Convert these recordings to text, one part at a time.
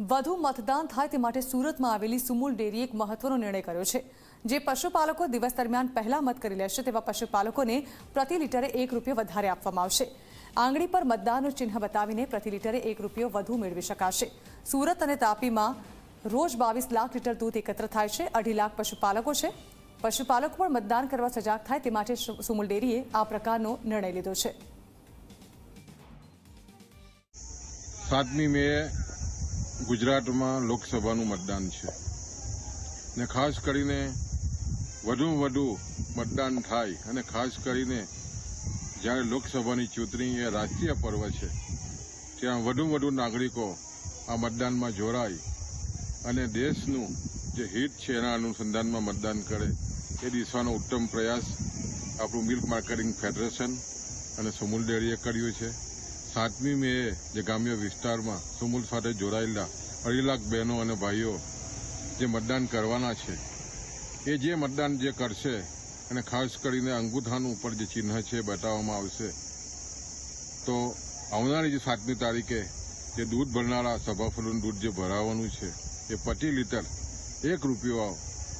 વધુ મતદાન થાય તે માટે સુરતમાં આવેલી સુમૂલ ડેરીએ એક મહત્વનો નિર્ણય કર્યો છે, જે પશુપાલકો દિવસ દરમિયાન પહેલા મત કરી લેશે તેવા પશુપાલકોને પ્રતિ લીટરે એક રૂપિયો વધારે આપવામાં આવશે. આંગળી પર મતદાનનું ચિહ્ન બતાવીને પ્રતિ લીટરે એક રૂપિયો વધુ મેળવી શકાશે. સુરત અને તાપીમાં રોજ બાવીસ લાખ લીટર દૂધ એકત્ર થાય છે. અઢી લાખ પશુપાલકો છે. પશુપાલકો પણ મતદાન કરવા સજાગ થાય તે માટે સુમૂલ ડેરીએ આ પ્રકારનો નિર્ણય લીધો છે. સાતમી મે ગુજરાતમાં લોકસભાનું મતદાન છે. ને ખાસ કરીને વધુમાં વધુ મતદાન થાય અને ખાસ કરીને જ્યારે લોકસભાની ચૂંટણી એ રાષ્ટ્રીય પર્વ છે, ત્યાં વધુમાં વધુ નાગરિકો આ મતદાનમાં જોડાય અને દેશનું જે હિત છે એના અનુસંધાનમાં મતદાન કરે એ દિશાનો ઉત્તમ પ્રયાસ આપણું મિલ્ક માર્કેટિંગ ફેડરેશન અને સમૂલ ડેરીએ કર્યું છે. સાતમી મે જે ગ્રામ્ય વિસ્તારમાં સુમૂલ સાથે જોડાયેલા અઢી લાખ બહેનો અને ભાઈઓ જે મતદાન કરવાના છે, એ જે મતદાન જે કરશે અને ખાસ કરીને અંગૂઠાનું ઉપર જે ચિહ્ન છે બતાવવામાં આવશે, તો આવનારી જે સાતમી તારીખે જે દૂધ ભરનારા સભાફળનું દૂધ જે ભરાવાનું છે, એ પ્રતિ લીટર એક રૂપિયો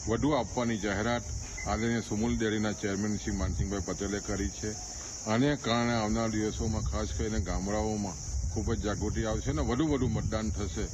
વધુ આપવાની જાહેરાત આદરણીય સુમૂલ ડેરીના ચેરમેન શ્રી માનસિંહભાઈ પટેલે કરી છે. આને કારણે આવનાર દિવસોમાં ખાસ કરીને ગામડાઓમાં ખૂબ જ જાગૃતિ આવશે અને વધુ વધુ મતદાન થશે.